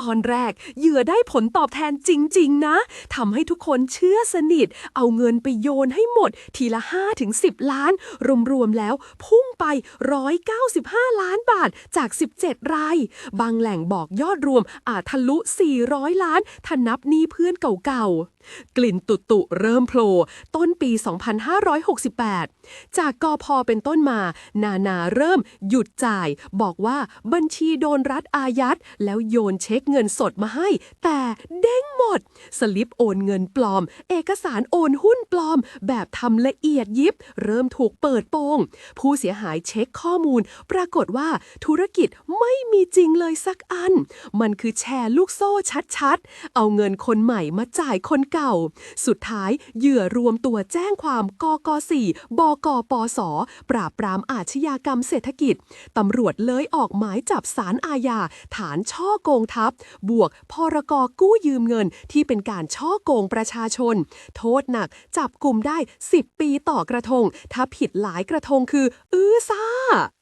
ตอนแรก เหยื่อได้ผลตอบแทนจริง ๆ นะทำให้ทุกคนเชื่อสนิท เอาเงินไปโยนให้หมด ทีละ5ถึง10 ล้าน รวม ๆ แล้วพุ่งไป 195 ล้านบาทจาก 17 ราย บางแหล่งบอกยอดรวมอาจทะลุ 400 ล้านถ้านับหนี้เพื่อนเก่าๆกลิ่นตุตุเริ่มโผล่ต้นปี 2568 จากกอพอเป็นต้นมา นานาเริ่มหยุดจ่าย บอกว่าบัญชีโดนรัฐอายัด แล้วโยนเช็คเงินสดมาให้ แต่เด้งหมด สลิปโอนเงินปลอม เอกสารโอนหุ้นปลอม แบบทำละเอียดยิบ เริ่มถูกเปิดโปง ผู้เสียหายเช็คข้อมูล ปรากฏว่าธุรกิจไม่มีจริงเลยสักอัน มันคือแชร์ลูกโซ่ชัดๆ เอาเงินคนใหม่มาจ่ายคนเก่า สุดท้ายเหยื่อรวมตัวแจ้งความกก4บกปส ปราบปรามอาชญากรรมเศรษฐกิจ ตำรวจเลยออกหมายจับสารอาญาฐานช่อโกงทัพบวกพรกกู้ยืมเงินที่เป็นการช่อโกงประชาชน โทษหนักจับกลุ่มได้ 10 ปีต่อกระทง ถ้าผิดหลายกระทงคือ อื้อซ่า